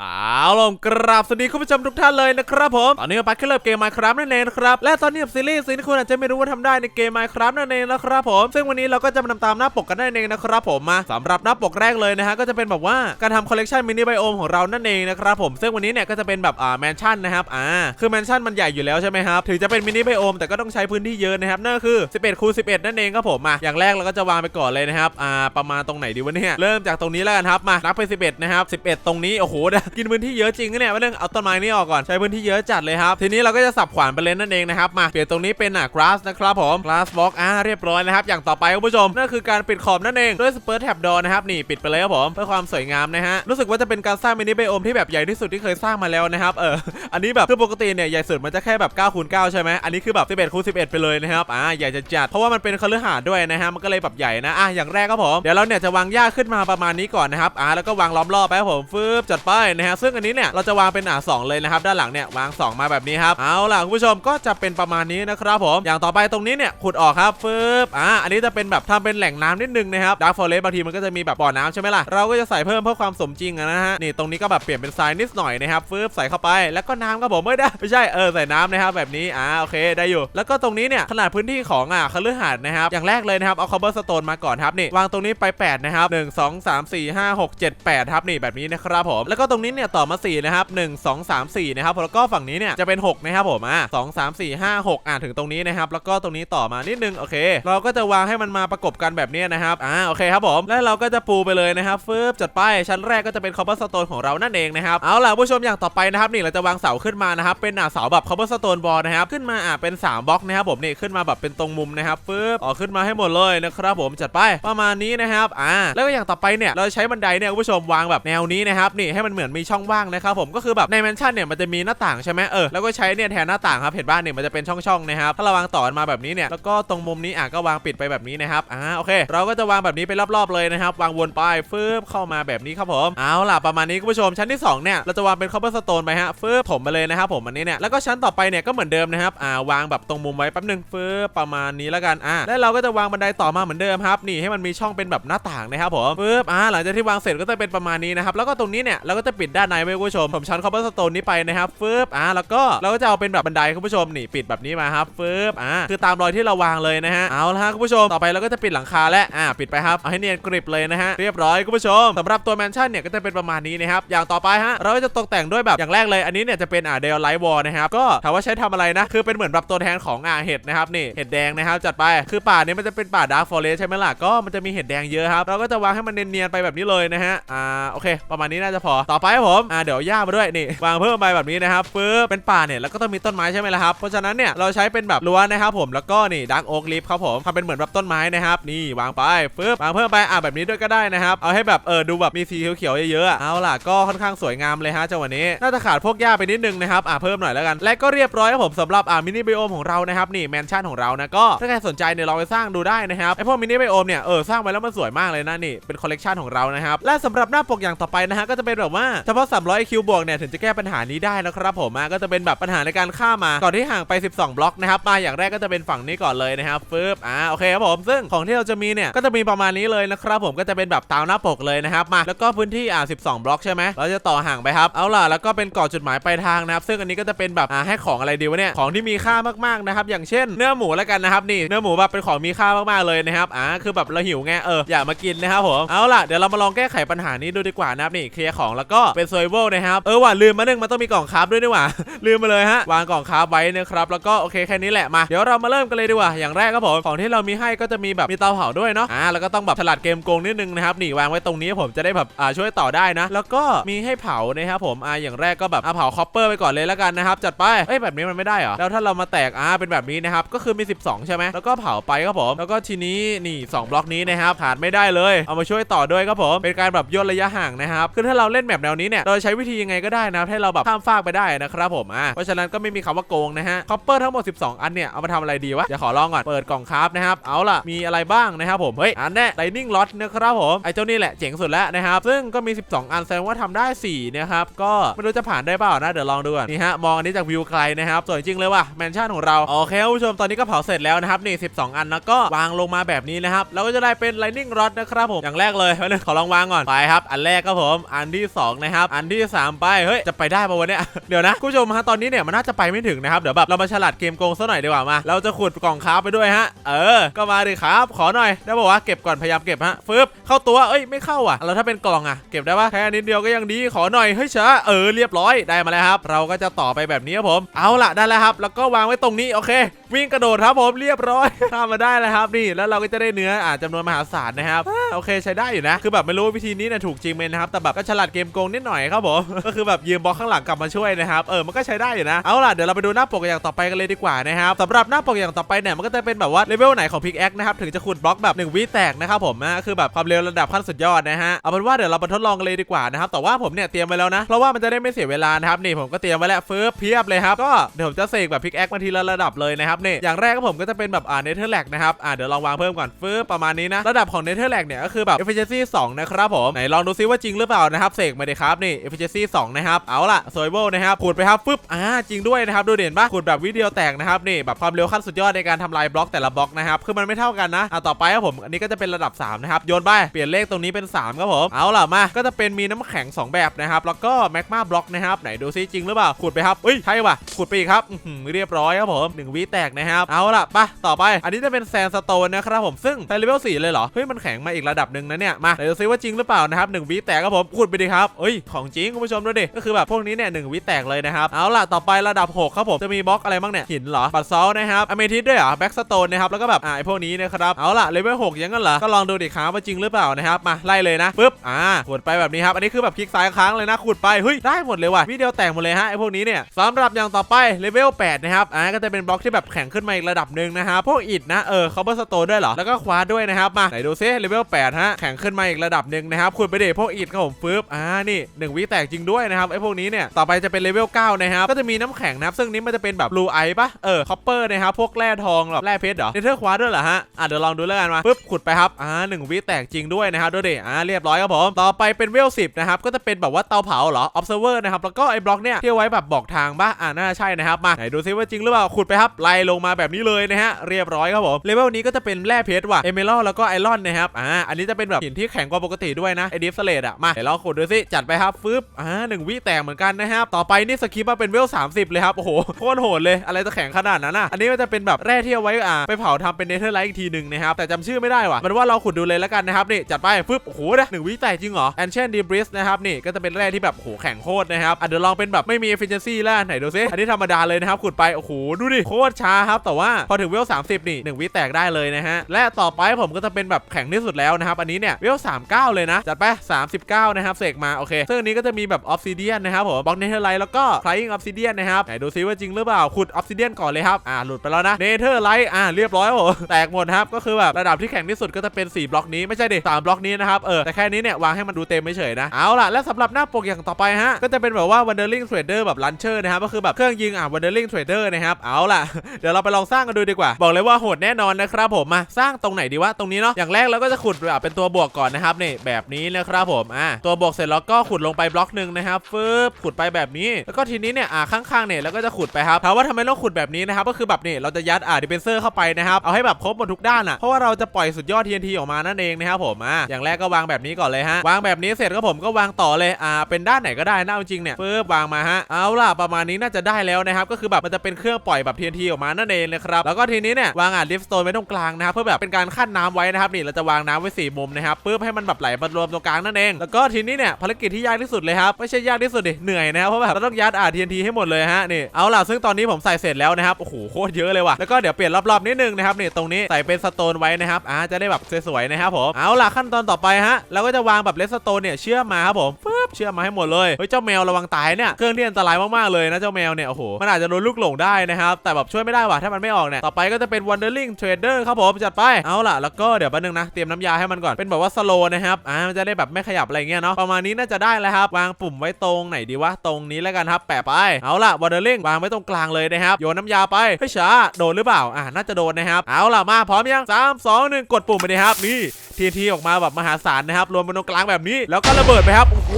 เอาลงกราบสวัสดีคุณผู้ชมทุกท่านเลยนะครับผม ตอนนี้มาปัดขึ้นเริ่มเกม Minecraft นั่นเองนะครับ และตอนนี้กับซีรีส์สิ่งที่คุณอาจจะไม่รู้ว่าทำได้ในเกม Minecraft นั่นเองนะครับผม ซึ่งวันนี้เราก็จะมาทำตามหน้าปกกันนั่นเองนะครับผมมาสำหรับหน้าปกแรกเลยนะฮะก็จะเป็นแบบว่าการทำคอลเลกชันมินิไบโอมของเรานั่นเองนะครับผมซึ่งวันนี้เนี่ยก็จะเป็นแบบอ่าแมนชั่นนะครับอ่าคือแมนชั่นมันใหญ่อยู่แล้วใช่ไหมครับถึงจะเป็นมินิไบโอมแต่ก็ต้องใช้พื้นที่เยอะนะครับนั่นก็คือ 11คูณ11 นั่นเองครับผมมาอย่างแรกเราก็จะวางไปก่อนเลยนะครับอ่าประมาณตรงไหนดีวะเนี่ยเริ่มจากตรงนี้แล้วกันครับมานับไป 11นะครับ11 ตรงนี้โอ้โหกินพื้นที่เยอะจริงนะเนี่ยมาเรื่องเอาต้นไม้นี่ออกก่อนใช้พื้นที่เยอะจัดเลยครับ ทีนี้เราก็จะสับขวานไปเลยนั่นเองนะครับมาเปลี่ยนตรงนี้เป็นอะ grass นะครับผม grass block อ่าเรียบร้อยนะครับอย่างต่อไปคุณผู้ชมนั่นคือการปิดขอบนั่นเองด้วย spur tab door นะครับนี่ปิดไปเลยครับผมเพื่อความสวยงามนะฮะรู้สึกว่าจะเป็นการสร้างมินิไบโอมที่แบบใหญ่ที่สุดที่เคยสร้างมาแล้วนะครับเอออันนี้แบบคือปกติเนี่ยใหญ่สุดมันจะแค่แบบ9คูณ9ใช่ไหมอันนี้คือแบบ11คูณ11 ไปเลยนะครับอ่าใหญ่จะจัดเพราะว่ามันเป็นคฤหาสน์ด้วยนะฮะมันก็เลยแบบใหญ่นะอะอย่างแรกครับผมเดี๋ยวเราเนี่ยจะวางหญ้าขึ้นมาประมาณนี้ก่อนนะครับอ่าแล้วก็วางล้อมรอบไปครับผมฟึบจัดไปนะฮะซึ่งอันนี้เนี่ยเราจะวางเป็นอ่าสองเลยนะครับด้านหลังเนี่ยวางสองมาแบบนี้ครับเอาล่ะคุณผู้ชมก็จะเป็นประมาณนี้นะครับผมอย่างต่อไปตรงนี้เนี่ยขุดออกครับฟึบอ่าอันนี้จะเป็นแบบทำเป็นแหล่งน้ำนิดนึงนะครับดาร์ฟอเรสบางทีมันก็จะมีแบบบ่อน้ำใช่ไหมล่ะเราก็จะใส่เพิ่มเพื่อความสมจริงนะฮะนี่ตรงนี้ก็แบบเปลี่ยนเป็นทรายนิดหน่อยนะครับฟึบใส่เข้าไปแล้วก็น้ำครับผมไม่ได้ไม่ใช่เออใส่น้ำนะครับแบบนี้อ่าโอเคได้อยู่ แล้วก็ตรงนี้เนี่ยขนาดพื้นที่ของอ่าคฤหาสน์นะครับอย่างแรกเลยนะครับเอาคอเบอร์สโตนมาก่อนครับนี่วางตรงนี้ไป8นะครับ1 2 3 4 5 6 7 8ครับนี่แบบนี้นะครับผมแล้วก็ตรงนี้เนี่ยต่อมา4นะครับ1 2 3 4นะครับแล้วก็ฝั่งนี้เนี่ยจะเป็น 6 นะครับผมอะ2 3 4 5 6อ่าถึงตรงนี้นะครับแล้วก็ตรงนี้ต่อมานิดนึงโอเค เราก็จะวางให้มันมาประกบกันแบบนี้นะครับอ่าโอเคครับผม แล้วเราก็จะปูไปเลยนะครับฟึบจัดไปชั้นแรกก็จะเป็นคอเบอร์สโตนของเรานั่นเองนะครับเอาล่ะผู้ชมอย่างต่อไปนะครับนี่เราจะวางเสาขึ้นมานะครับเป็นอ่าเสาแบบคอเบอร์สโตนบอลนะครับขึ้นมาอ่าเป็น 3บล็อกนะครับผมนี่ขึ้นมาแบบเป็นตรงมุมนะครับฟึบออกขึ้นมาให้หมดเลยนะครับผมจัดไปประมาณนี้นะครับอ่าแล้วก็อย่างต่อไปเนี่ยเราใช้บันไดเนี่ยผู้ชมวางแบบแนวนี้นะครับนี่ให้มันเหมือนมีช่องว่างนะครับผมก็คือแบบในแมนชั่นเนี่ยมันจะมีหน้าต่างใช่ไหมเออแล้วก็ใช้เนี่ยแทนหน้าต่างครับเห็นบ้านเนี่ยมันจะเป็นช่องๆนะครับถ้าเราวางต่อมาแบบนี้เนี่ยแล้วก็ตรงมุมนี้อะก็วางปิดไปแบบนี้นะครับอ่าโอเค เราก็จะวางแบบนี้ไปรอบๆเลยนะครับวางวนไปฟึบเข้ามาแบบนี้ครับผมเอาล่ะประมาณนี้คุณผู้ชมชั้นที่สองเนี่ยเราจะวางเป็นคอ b เ e อร์สโตนไปฮะฟึบถมไปเลยนะครับผมอันนี้เนี่ยแล้วก็ชั้นต่อไปเนี่ยก็เหมือนเดิมนะครับอ่าวางแบบตรงมุมไว้แป๊บหนึงฟึบประมาณนี้แล้วกันอ่าแล้วเราก็จะวางบันไดต่อมาเหมือนเดิมครับนี่ให้มันมีช่องเป็นแบบหน้าต่างนะครับผมฟึบอ่าหลังจากที่วางเสร็จก็จะเป็นประมาณนี้นะครับแล้วก็ตรงนี้เนี่ยเราก็จะปิดด้านในไว้คุณผู้ชมผมชั้นคอ b เ e อร์สโตนนี้ไปนะครับฟึบอ่าแล้วก็เราก็จะเอาเป็นแบบบันไดคุณผู้ชมนี่ปิดแบบนี้มาครับฟึบอ่าคือตามรอยที่เราวางเลยนะฮะเอาละฮะคุณผู้ชมต่อไปเราก็จะปิดหลังคาและอ่าปิดไปครับเอาให้เนียนกริบเลยนะฮะเรียบร้อยคุณผู้ชมสำหรับตัวแมนชั่นเนี่ยก็จะเป็นประมาณนี้นะครับอย่างต่อไปฮะเราก็จะตกแต่งด้วยแบบอย่างแรกเลยอันนี้เนี่ยจะเป็นอ่าเดลไลท์วอลนะครับก็ถามว่าใช้ทำอะไรนะคือเป็นเหมือนแบบตัวแทนของอ่าเห็ดนะครับนี่เห็ดแดงนะครับจัดไปคือป่านี้มันจะเป็นป่าดาร์กฟอเรสใช่ไหมล่ะก็มันจะมีเห็ดแดงเยอะครับเราก็จะวางให้มันเนียนๆไปแบบนี้เลยนะฮะอ่าโอเค ประมาณนี้น่าจะพอต่อไปครับผมอ่าเดี๋ยวหญ้ามาด้วยนี่วางเพิ่มไปแบบนี้นะครับปึ๊บเป็นป่าเนี่ยแล้วก็ต้องมีต้นไม้ใช่ไหมล่ะครับเพราะฉะนั้นเนี่ยเราใช้เป็นแบบรั้วนะครับผมแล้วก็นี่ดักโอ๊กลิฟครับผมทำเป็นเหมือนแบบต้นไม้นะครับนี่วางไปปึ๊บวางเพิ่มไปอ่าแบบนี้ด้วยก็ได้นะครับเอาให้แบบเออดูแบบมีสีเขียวๆเยอะๆเอาล่ะก็ค่อนข้างสวยงามเลยฮะจังหวะนี้น่าจะขาดพวกหญ้าไปนิดนึงนะครับอ่าเพิ่มหน่อยแล้วกัน และก็เรียบร้อยครับผมสำหรับอ่ามินิไบโอมของเรานะครับนี่แมนชั่นของเรานะก็ถ้าใครสนใจเนี่ยลองไปสร้างดูได้นะครับไอพวกมินิไบโอมเนี่ยเออสร้างไปแล้วมันสวยมากเลยนะนี่เป็นคอลเลกชันของเรานะครับและสำหรับหน้าปกอย่างต่อไปนะฮะก็จะเป็นแบบว่าเฉพาะ 300คิวบวกเนี่ยถึงจะแก้ปัญหานี้ได้นะครับผมอะก็จะเป็นแบบปัญหาในการฆ่ามาก่อนที่ห่างไป 12 บล็อกนะครับมาอย่างแรกก็จะเป็นฝั่งนี้ก่อนเลยนะครับฟึบอ่าโอเคครับผมซึ่งของที่เราจะมีเนี่ยก็จะมีประมาณนี้เลยนะครับผมก็จะเป็นแบบตามหน้าปกเลยนะครับมาแล้วก็พื้นที่อ่า12 บล็อกใช่ไหมเราจะต่อห่างไปครับเอาล่ะแล้วก็เป็นกาะจุดหมายปลายทางนะครับซึ่งอันนี้ก็จะเป็นแบบอ่าให้ของอะไรดีวะเนี่ยของที่มีค่ามากๆนะครับอย่างเช่น เนื้อหมูแล้วกันนะครับนี่เนื้อหมูแบบเป็นของมีค่ามากๆเลยนะครับอ่าคือแบบเราหิวไงเอออยากมากินนะครับผมเอาล่ะเดี๋ยวเรามาลองแก้ไขปัญหานี้ดูดีกว่านะครับนี่เคลียร์ของแล้วก็เป็นโซเวลนะครับ เออว่ะลืมมาหนึ่งมันต้องมีกล่องคราฟด้วยนี่หว่า ลืมมาเลยฮะ วางกล่องคราฟไว้นะครับ แล้วก็โอเคแค่นี้แหละมา เดี๋ยวเรามาเริ่มกันเลยดีกว่า อย่างแรกครับผม ของที่เรามีให้ก็จะมีแบบมีเตาเผาด้วยเนาะ อ่า แล้วก็ต้องแบบฉลาดเกมโกงนิดนึงนะครับ นี่วางไว้ตรงนี้ผมจะได้แบบอ่าช่วยต่อได้นะ แล้วก็มีให้เผานะครับผม อ่า อย่างแรกก็แบบอ่าเผาคอปเปอร์ไปก่อนเลยแล้วกันนะครับ จัดไป เอ้ยแบบนี้มันไม่ได้เหรอ แล้วถ้าเรามาแตก อ่า เป็นแบบนี้นะครับ ก็คือมี 12 ใช่ไหมแล้วก็เผาไปครับผม แล้วก็ทีนี้นี่สองบล็อกนี้นะครับขาดไม่ได้เลย เอามาช่วยต่อด้วยครับผมเป็นการแบบย่นระยะห่างนะครับคือถ้าเราเล่นแบบแนวนี้เนี่ยเราใช้วิธียังไงก็ได้นะครับให้เราแบบข้ามฟากไปได้นะครับผมอ่าเพราะฉะนั้นก็ไม่มีคำว่าโกงนะฮะคอปเปอร์ทั้งหมด 12 อันเนี่ยเอามาทำอะไรดีวะเดี๋ยวขอลองก่อนเปิดกล่องคราฟนะครับเอาล่ะมีอะไรบ้างนะครับผมเฮ้ยอันแน่ไลนิ่งล็อตนะครับผมไอ้เจ้านี่แหละเจ๋งสุดแล้วนะครับซึ่งก็มี 12 อันแสดงว่าทำได้4นะครับก็ไม่รู้จะผ่านได้เปล่านะเดี๋ยวลองดูก่อนนี่ฮะมองอันนี้จากวิวไกลนะครับสวยจริงเลยว่ะแมนชั่นของเราโอเคคุณผู้ชมตอนนี้ก็เผาเสร็จแล้วนะครับนี่ 12 อันแล้วก็วางลงมาแบบนี้นะครับแล้วก็จะได้เป็น lightning rod นะครับผมอย่างแรกเลยไปเลยขอลองวางก่อนไปครับอันแรกครับผมอันที่2นะครับ อันที่สามไป เฮ้ย จะไปได้ปะวะเนี่ยเดี๋ยวนะคุณผู้ชมฮะ ตอนนี้เนี่ยมันน่าจะไปไม่ถึงนะครับ เดี๋ยวแบบเรามาฉลาดเกมโกงซะหน่อยดีกว่ามา เราจะขุดกล่องค้าไปด้วยฮะ เออ ก็มาดิครับ ขอหน่อย ได้บอกว่าเก็บก่อนพยายามเก็บฮะ ฟึบ เข้าตัว เอ้ย ไม่เข้าอะ แล้วถ้าเป็นกล่องอะ เก็บได้ปะแค่นิดเดียวก็ยังดี ขอหน่อย เฮ้ยช้าเออ เรียบร้อย ได้มาแล้วครับ เราก็จะต่อไปแบบนี้ครับผม เอาละได้แล้วครับ แล้วก็วางไว้ตรงนี้ โอเค วิ่งกระโดดครับผมเรียบร้อยข้ามาได้แล้วครับนี่แล้วเราก็จะได้เนื้ออ่าจำนวนมหาศาลนะครับโอเคใช้ได้อยู่นะ คือแบบไม่รู้วิธีนี้นะถูกจริงไหมนะครับแต่แบบก็ฉลาดเกมโกงนิดหน่อยครับผม ก็คือแบบยืมบล็อกข้างหลังกลับมาช่วยนะครับ เออ มันก็ใช้ได้อยู่นะ เอาล่ะ เดี๋ยวเราไปดูหน้าปกอย่างต่อไปกันเลยดีกว่านะครับสำหรับหน้าปกอย่างต่อไปเนี่ย มันก็จะเป็นแบบว่าเลเวลไหนของพิกแอคนะครับ ถึงจะขุดบล็อกแบบ1วิแตกนะครับผมนะคือแบบความเร็วระดับขั้นสุดยอดนะฮะ เอาเป็นว่าเดี๋ยวเราไปทดลองกันเลยดีกว่านะครับ แต่ว่าผมเนี่ยเตรียมไว้แล้วนะ เพราะว่ามันจะได้ไม่เสียเวลานะครับ นี่ผมก็เตรียมไว้แล้วเฟิร์เพียบเลยครับ ก็เดี๋ยวผมจะเสกแบบพิกแอคมาทีละระดับเลยนะครับนี่อย่างแรกก็ผมก็จะเป็นแบบอ่าเนเธอร์แลกนะครับอ่าเดี๋ยวลองวางเพิ่มก่อนเฟิร์ประมาณนี้นะระดับของเนเธอร์แลกเนี่ยก็คือแบบ efficiency 2นะครับผมไหนลองดูซิว่าจริงหรือเปล่านะครับเสกมาเลยครับนี่ efficiency 2นะครับเอาล่ะ survival นะครับขูดไปครับฟึบอ่าจริงด้วยนะครับดูเด่นปะขูดแบบวิดีโอแตกนะครับนี่แบบความเร็วขั้นสุดยอดในการทำลายบล็อกแต่ละบล็อกนะครับคือมันไม่เท่ากันนะอ่าต่อไปครับผมอันนี้ก็จะเป็นระดับ3นะครับโยนไปเปลี่ยนเลขตรงนี้เป็น 3ครับผมเอาล่ะมาก็จะเป็นมีน้ำแข็ง 2 แบบนะครับแล้วก็แมกมาบล็อกนะครับไหนดูซิจริงหรือเปล่าขูดไปครับเอ้ยใช่ว่ะขูดไปอีกครับอื้อหือเรียบร้อยครับผมหนึ่งวิแตกนะครับเอาล่ะไปต่อไป อันนี้จะเป็นแซนสโตนนะครับผมซึ่งใช้เลเวล4เลยเหรอเฮ้ยมันแข็งมาอีกระดับหนึ่งนะเนี่ยมาไหนดูซิว่าจริงหรือเปล่านะครับหนึ่งวิแตกครับผมขูดไปดิครับเอ้ยของจริงคุณผู้ชมดูดิก็คือแบบพวกนี้เนี่ยหนึ่งวิแตกเลยนะครับเอาล่ะต่อไประดับหกครับผมจะมีบล็อกอะไรบ้างเนี่ยหินเหรอบัตซอลนะครับอเมทิสด้วยเหรอแบ็กสโตนนะครับแล้วก็แบบอ่าไอพวกนี้นะครับเอาล่ะเลเวลหกยังงั้นเหรอก็ลองดูดิครับว่าจริงหรือเปล่านะครับมาไล่เลยนะปึ๊บอ่าขูดไปแบบนี้ครับอันนี้คือแบบคลิกซ้ายค้างเลยนะขูดไปเฮ้ยได้หมดเลยว่ะวิดีโอแตกหมดเลยฮะไอพวกนี้เนี่ยสำหรับอย่างต่อไปเลเวล8นะครับอ่าก็จะเป็นบล็อกที่แบบแข็งขึ้นมาอีกระดับหนึ่งนะครับพวกอิฐนะเออเขาเบอร์สโตนด้วยเหรอแล้วก็ควาด้วยนะครับมาไหนดูซิเลเวล8ฮะแข็งขึ้นมาอีกระดับหนึ่งนะครับขูดไปเดพวกอิฐครับผมปึ๊บอ่านี่หนึ่งวิแตกจริงด้วยนะครับไอพวกนี้เนี่ยต่อไปจะเป็นเลเวล9นะครับก็จะมีน้ำแข็งนะครับซึ่งนี้มันจะเป็นแบบบลูไอปะเออคอปเปอร์นะครับพวกแร่ทองแบบแร่เพชรเหรอเนเธอร์ควาด้วยเหรอฮะอะเดี๋ยวลองดูแล้วกันมาปึ๊บขุดไปครับอ่าหนึ่งวิแตกจริงด้วยนะครับดูดิอ่าเรียบร้อยครับผมต่อไปเป็นเวล10นะครับก็จะเป็นแบบว่าเตาเผาเหรอ observer นะครับแล้วก็ไอ้บล็อกเนี่ยที่ไว้แบบบอกทางปะอ่าน่าใช่นะครับมาไหนดูซิว่าจริงหรือเปล่าขุดไปครับไล่ลงมาแบบนี้เลยนะฮะเรียบร้อยครับผมเลเวลนี้ก็จะเป็นแร่เพชรว่ะเอเมรัลแล้วก็ไอรอนนะครับอ่าอันนี้จะเป็นแบบหินที่แข็งกว่าปกติด้วยนะไอดิฟสเลดอะมาเดี๋ยวลองขุดดูสิจัดไปครับฟึบอ่าหนึ่งวิแตกเหมือนกันนะครับต่อไปนี่สกิปมาเป็นเวล 30 เลยครับโอ้โหโคตรโหดเลยอะไรจะแข็งขนาดนั้นอะอันนี้มันจะเป็นแบบแร่ที่เอาไว้อ่าไปเผาทำเป็นเนเธอร์ไลท์อีกทีหนึ่งนะครับแต่จำชื่อไม่ได้ว่ะมันว่าเราขุดดูเลยแล้วกันนะครับนี่จัดไปฟึบโอ้โหนะหนึ่งวิแตกจริงเหรอ Ancient Debris นะครับนี่ก็จะเป็นแร่ที่แบบโอ้โหแข็งโคตรนะครับอะเดี๋ยวลองเป็นแบบไม่มี efficiency แล้วไหนดูซิอันนี้ธรรมดาเลยนะครับขุดไปโอ้โหดูดิโคตรช้าครับแต่ว่าพอถึงเวล 30 นี่หนึ่งวิแตกได้เลยนะฮะและต่อไปผมก็จะเป็นแบบแข็งที่สุดแล้วนะครับอันนี้เนี่ยเวล39 เลยนะจัดไป39 นะครับเสกมาโอเคซึ่งอันนี้ก็จะมีแบบ obsidian นนะครับผมบล็อกเนเธอร์ไลท์แล้วก็ flying obsidian นะครับไหนดูซิว่าจริงหรือเปล่าขุด obsidian ก่อนเลยครับอ่าหลุดไปแล้วนะเนเธอร์ไลท์อ่าเรียบร้อยครับผมแตกหมดครับก็คือแบบระดับที่แข็งที่สุดก็จะเป็น 4 บล็อกนี้ไม่ใช่ดิสามบล็อกนี้นะครับเออแต่แค่นี้เนี่ยวางให้มันดูเต็มไม่เฉยนะเอาล่ะและสำหรับหน้าปกอย่างต่อไปฮะก็จะเป็นแบบว่า wandering trader แบบ launcher นะครับก็คือแบบเครื่องยิงอะ wandering trader นะครับเอาล่ะเดี๋ยวเราไปลองสร้างกันดูดีกว่า บอกเลยว่าโหดแน่นอนนะครับผมมาสร้างตรงไหนดีวะตรงนี้เนาะอย่างแรกเราก็จะขุดแบบเป็นตัวบวกก่อนนะครับนี่แบบนี้นะครับผมอะตัวบวกเสร็จแล้วก็ขุดลงไปบล็อกหนึ่งนะครับฟึบขุดไปแบบนี้ แล้วก็ทีนี้เนี่ยอ่าข้างๆเนี่ยเราก็จะขุดไปครับถามว่าทำไมต้องขุดแบบนี้นะครับก็คือแบบนี่เราจะยัดอ่าดิเฟนเซอร์เข้าไปนะครับเอาให้แบบครบหมดทุกด้านอะเพราะว่าเราจะปล่อยสุดยอด TNT ออกมานั่นเองนะครับผมอะอย่างแรกก็วางแบบนี้ก่อนเลยฮะวางแบบนี้เสร็จก็ผมก็วางต่อเลยอ่าเป็นด้านไหนก็ได้นะเอาจริงเนี่ยฟึบวางมาฮะเอาล่ะประมาณนี้น่าจะได้แล้วนะครับก็คือแบบมันจะเป็นเครื่องปล่อยแบบ TNT ออกมานั่นเองนะครับแล้วก็ทีนี้เนี่ยวางอ่าลิฟสโตนไว้ตรงกลางนะครับเพื่อแบบเป็นการขั้นน้ำไว้นะครับนี่เราจะวางน้ำไว้สี่มุมนะครับปึ๊บให้มันแบบไหลมารวมตรงกลางนั่นเองแล้วก็ทีนี้เนี่ยภารกิจที่ยากที่สุดเลยครับไม่ใช่ยากที่สุดดิเหนื่อยนะครับเพราะแบบเราต้องยัดอ่า TNT ให้หมดเลยฮะนี่เอาล่ะซึ่งตอนนี้ผมใส่เสร็จแล้วนะครับโอ้โหโคตรเยอะเลยว่ะแล้วก็เดี๋ยวเปลี่ยนรอบๆนิดนึงนะครับนี่ตรงนี้ใส่เป็นสโตนไว้นะครับอ่าจะได้แบบสวยๆนะครับผมเอาล่ะขั้นตอนต่อไปฮะเราก็จะวางแบบเลสโตนเนี่ยเชื่อมมาครับผมปึ บเชื่อมมาให้หมดเลยเฮ้ยเจ้าแมวระวังตายเนี่ยเครื่องที่อันตรายมากๆเลยนะเจ้าแมวเนี่ยโอ้โหมันอาจจะโดนลูกหลงได้นะครับแต่แบบช่วยไม่ได้ว่ะถ้ามันไม่ออกเนี่ยต่อไปก็จะเป็น wandering trader ครับผมจัดไปเอาล่ะแล้วก็เดี๋ยวแป๊บนึงนะเตรียมน้ำยาให้มันก่อนเป็นแบบว่าสโลนะครับอ่ามันจะได้แบบไม่ขยับอะไรเงี้ยเนาะประมาณนี้น่าจะได้แล้วครับวางปุ่มไว้ตรงไหนดีวะตรงนี้แล้วกันครับแปะไปเอาล่ะ wandering วางไว้ตรงกลางเลยนะครับโยนน้ำยาไปเฮ้ยช้าโดนหรือเปล่าอ่าน่าจะโดนนะครับเอาล่ะมาพร้อมยังสามสองหนึ่งกดปุ่มไปเลยครับนี่ทีทีออกมาแบบมหาศาลนะครับรวมเป็นตรงกลางแบบนี้แล้วก็ระเบิดไปครับโอ้โห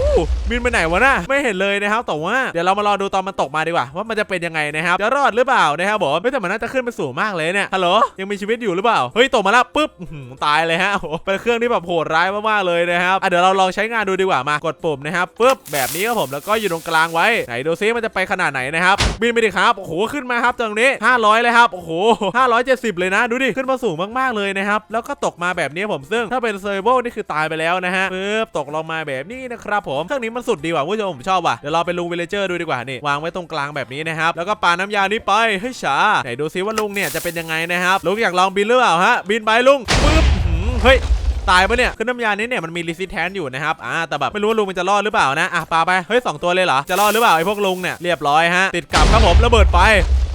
บินไปไหนวะน่ะไม่เห็นเลยนะครับแต่ว่าเดี๋ยวเรามารอดูตอนมันตกมาดีกว่า ว่ามันจะเป็นยังไงนะครับจะรอดหรือเปล่านะครับผมไม่แต่มันน่าจะขึ้นไปสูงมากเลยเนี่ยฮัลโหลยังมีชีวิตอยู่หรือเปล่าเฮ้ยตกมาแล้วปุ๊บตายเลยฮะโอ้เป็นเครื่องที่แบบโหดร้ายมากๆเลยนะครับอะเดี๋ยวเราลองใช้งานดูดีกว่ามากดปุ่มนะครับปึ๊บแบบนี้ครับผมแล้วก็อยู่ตรงกลางไว้ไหนดูซิมันจะไปขนาดไหนนะครับบินไปดิครับโอ้โหขึ้นมาครับตรงนี้ 500 เลยครับโอ้โห570 เลยนะ ดูดิขึ้นมาสูงมากๆเลยนะครับแล้วก็ตกมาแบบนี้ผมซึ่งถ้าเป็นเซอร์โบนี่คือตายไปแล้วนะฮะปึ๊บตกลงมาแบบนี้นะครับผมเครื่องนี้มันสุดดีว่ะผู้ชมผมชอบว่ะเดี๋ยวเราไปลุงวิลเลเจอร์ดูดีกว่านี่วางไว้ตรงกลางแบบนี้นะครับแล้วก็ปาน้ำยานี้ไปให้ยชาไหนดูซิว่าลุงเนี่ยจะเป็นยังไงนะครับลุงอยากลองบินหรือเปล่าฮะบินไปลุงปึ๊บเฮ้ยตายปะเนี่ยคือน้ำยานี้เนี่ยมันมีรีซิแทนอยู่นะครับ อ่า แต่แบบไม่รู้ว่าลุงมันจะรอดหรือเปล่านะ อะปาไป เฮ้ยสองตัวเลยเหรอ จะรอดหรือเปล่าไอ้พวกลุงเนี่ย เรียบร้อยฮะ ติดกับครับผมระเบิดไป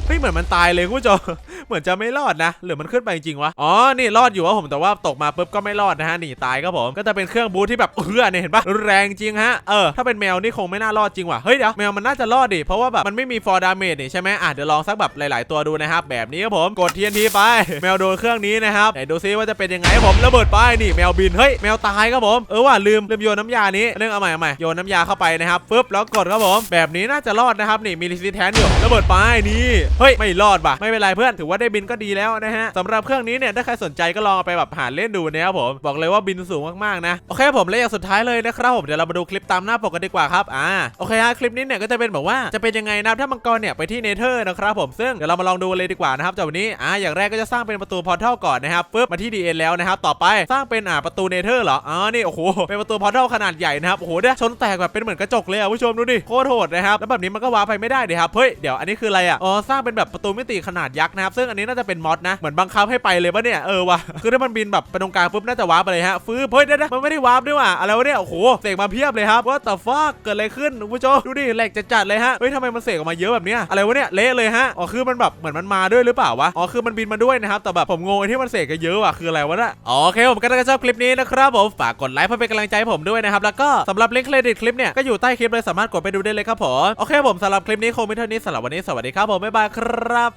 เฮ้ยเหมือนมันตายเลยคุณผู้ชมเหมือนจะไม่รอดนะหรือมันขึ้นไปจริงๆวะอ๋อนี่รอดอยู่ว่าผมแต่ว่าตกมาปุ๊บก็ไม่รอดนะฮะหนีตายครับผมก็จะเป็นเครื่องบูทที่แบบเออเนี่ยเห็นปะแรงจริงฮะเออถ้าเป็นแมวนี่คงไม่น่ารอดจริงว่ะเฮ้ยเดี๋ยวแมวมันน่าจะรอดดิเพราะว่าแบบมันไม่มีฟอร์ดาเมจนี่ใช่ไหมอะเดี๋ยวลองสักแบบหลาย ๆ ตัวดูนะครับแบบนี้ครับผมกด TNT ไป แมวโดนเครื่องนี้นะครับไหนดูซิว่าจะเป็นยังไงผมระเบิดไปนี่แมวบินเฮ้ยแมวตายครับผมเออว่าลืมลืมโยนน้ำยานี้เรื่องเอาใหม่เอาใหม่โยนน้ำยาเข้าไปนะครับฟึบแล้วกดครับผมแบบนี้น่าจะรอดนะครับนี่มีรีซิแทนอยู่ระเบิดไปนี่เฮ้ยไม่รอดว่ะไม่เป็นไรเพื่อนถือว่าได้บินก็ดีแล้วนะฮะสำหรับเครื่องนี้เนี่ยถ้าใครสนใจก็ลองเอาไปแบบหาเล่นดูนะครับผมบอกเลยว่าบินสูงมากๆนะโอเคผมและอย่างสุดท้ายเลยนะครับผมเดี๋ยวเรามาดูคลิปตามหน้าปกกันดีกว่าครับอ่าโอเคฮะคลิปนี้เนี่ยก็จะเป็นแบบว่าจะเป็นยังไงนะถ้ามังกรเนี่ยไปที่เนเธอร์นะครับผมซึ่งเดี๋ยวเรามาลองดูเลยดีกว่านะครับจากวันนี้อ่าอย่างแรกก็จะสร้างเป็นประตูพอร์ทัลก่อนนะครับปึ๊บมาที่ DN แล้วนะครับต่อไปสร้างเป็นอ่าประตูเนเธอร์เหรออ๋อนี่โอ้โหเป็นประตูพอร์ทัลขนาดใหญ่นะครับโอ้โหเนี่ยชนแตกแบบเป็นเหมือนกระจกเลยอะผู้ชมดูดิโคตรโหดนะครับแล้วแบบนี้มันก็ว้าร์ปไปไม่ได้ดิครับเฮ้ยเดี๋ยวอันนี้คืออะไรอะอ๋อสร้างเป็นแบบประตูมิติขนาดยักษ์นะครับซึ่งอันนี้น่าจะเป็นมอดนะเหมือนบังคับให้ไปเลยปะเนี่ยเออว่ะคือถ้ามันบินแบบไปตรงกลางปุ๊บน่าจะว้าร์ปไปเลยฮะฟื้นเฮ้ยเดี๋ยวๆมันไม่ได้ว้าร์ปด้วยว่ะอะไรวะเนี่ยโอ้โหเสกมาเพียบเลยครับว่าแต่ฟากเกิดอะไรขึ้นผู้ชมดูดิแหลกจัดเลยฮะเฮ้ยทำไมมันเสกออกมาเยอะแบบเนี้ยอะไรวะเนี่ยเละเลยฮะอ๋อคือมันแบบเหมือนมันมาด้วยหรือเปล่าวะอ๋อคือมันบินมาด้วยนะครับแต่แบบผมงงไอ้ที่มันเสกกันเยอะว่ะคืออะไรวะน่ะอ๋อโอเคผมก็ถ้าชอบคลิปนี้นะครับผมฝากกดไลค์เพื่อเป็นกำลังใจผมด้วยนะครับแล้วก็สำหรับลิงก์เครดิตคลิปเนี่ยก็อยู่ใต้คลิปเลยสามารถกดไปดูได้เลยครับผมโอเคผมสำหรับคลิปนี้คงไม่เท่านี้สำหรับวันนี้สวัสดีครับผมบ๊ายบายครับ